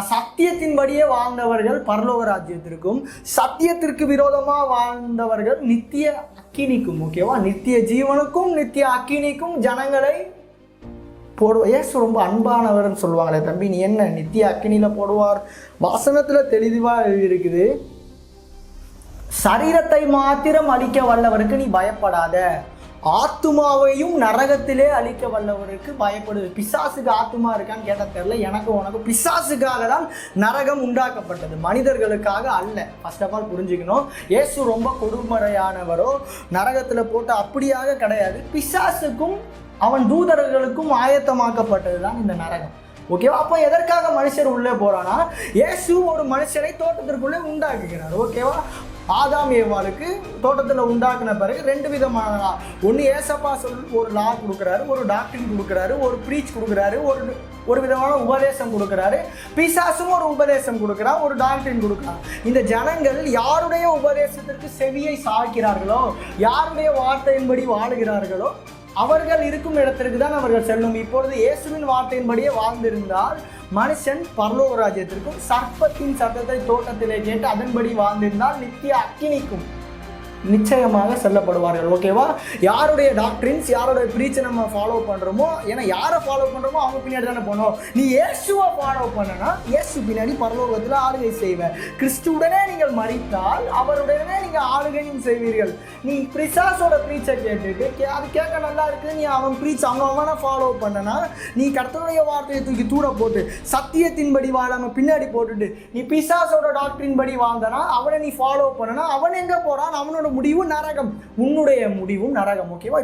சத்தியத்தின்படியே வாழ்ந்தவர்கள் பரலோக ராஜ்யத்திற்கும் சத்தியத்திற்கு விரோதமாக வாழ்ந்தவர்கள் நித்திய அக்கினிக்கும் ஓகேவா நித்திய ஜீவனுக்கும் நித்திய அக்கினிக்கும் ஜனங்களை போடுவா ஏசு ரொம்ப அன்பானவர்னு சொல்லுவாங்களே தம்பி நீ என்ன நித்திய அக்கினியில் போடுவார்? வாசனத்தில் தெளிவாக இருக்குது சரீரத்தை மாத்திரம் அழிக்க வல்லவருக்கு நீ பயப்படாத. ஆத்துமாவையும் நரகத்திலே அழிக்க வல்லவருக்கு பயப்படுது. பிசாசுக்கு ஆத்துமா இருக்கான்னு கேட்ட தெரியல. எனக்கு உனக்கு பிசாசுக்காக தான் நரகம் உண்டாக்கப்பட்டது. மனிதர்களுக்காக அல்ல. ஃபர்ஸ்ட் ஆஃப் ஆல் புரிஞ்சுக்கணும். இயேசு ரொம்ப கொடுமறையானவரோ நரகத்தில் போட்டு அப்படியாக கிடையாது. பிசாசுக்கும் அவன் தூதர்களுக்கும் ஆயத்தமாக்கப்பட்டது தான் இந்த நரகம். ஓகேவா அப்போ எதற்காக மனுஷர் உள்ளே போகிறான்னா இயேசு ஒரு மனுஷரை தோட்டத்திற்குள்ளே உண்டாக்குகிறார். ஓகேவா ஆதாம் ஏவாளுக்கு தோட்டத்தில் உண்டாக்குன பிறகு ரெண்டு விதமான லா ஒன்று ஏசப்பா சொல் ஒரு லா கொடுக்குறாரு ஒரு டாக்டரின் கொடுக்குறாரு ஒரு ப்ரீச் கொடுக்குறாரு ஒரு ஒரு விதமான உபதேசம் கொடுக்குறாரு. பிசாசும் ஒரு உபதேசம் கொடுக்குறான் ஒரு டாக்டரின் கொடுக்குறான். இந்த ஜனங்கள் யாருடைய உபதேசத்திற்கு செவியை சாய்க்கிறார்களோ யாருடைய வார்த்தையின்படி வாழுகிறார்களோ அவர்கள் இருக்கும் இடத்திற்கு தான் அவர்கள் செல்லும். இப்பொழுது இயேசுவின் வார்த்தையின்படியே வாழ்ந்திருந்தால் மனுஷன் பரலோக ராஜ்யத்திற்கும் சர்ப்பத்தின் சத்தத்தை தோட்டத்திலே கேட்டு அதன்படி வாழ்ந்திருந்தால் நித்திய அக்கினிக்கும். நிச்சயமாக செல்லப்படுவார்கள் ஓகேவா யாருடைய டாக்டரின்ஸ் யாருடைய பிரீச்சை நம்ம ஃபாலோ பண்ணுறோமோ ஏன்னா யாரை ஃபாலோ பண்ணுறோமோ அவங்க பின்னாடி தானே போனோம் நீ இயேசுவை ஃபாலோ பண்ணனா இயேசு பின்னாடி பரலோகத்தில் ஆளுகை செய்வேன். கிறிஸ்துவுடனே நீங்கள் மறித்தால் அவருடனே நீங்கள் ஆளுகையும் செய்வீர்கள். நீ பிரிசாஸோட பிரீச்சை கேட்டுட்டு கே அது கேட்க நல்லா இருக்கு நீ அவன் ப்ரீச் அவன் அவனை ஃபாலோ பண்ணனா நீ கடத்தனுடைய வார்த்தையை தூக்கி தூர போட்டு சத்தியத்தின்படி வாழாம பின்னாடி போட்டுட்டு நீ பிசாஸோட டாக்டரின் படி வாழ்ந்தனா அவனை நீ ஃபாலோ பண்ணனா அவன் எங்கே போகிறான் அவனோட முடிவும் நரகம் உன்னுடைய முடிவும் நரகம் ஓகேவா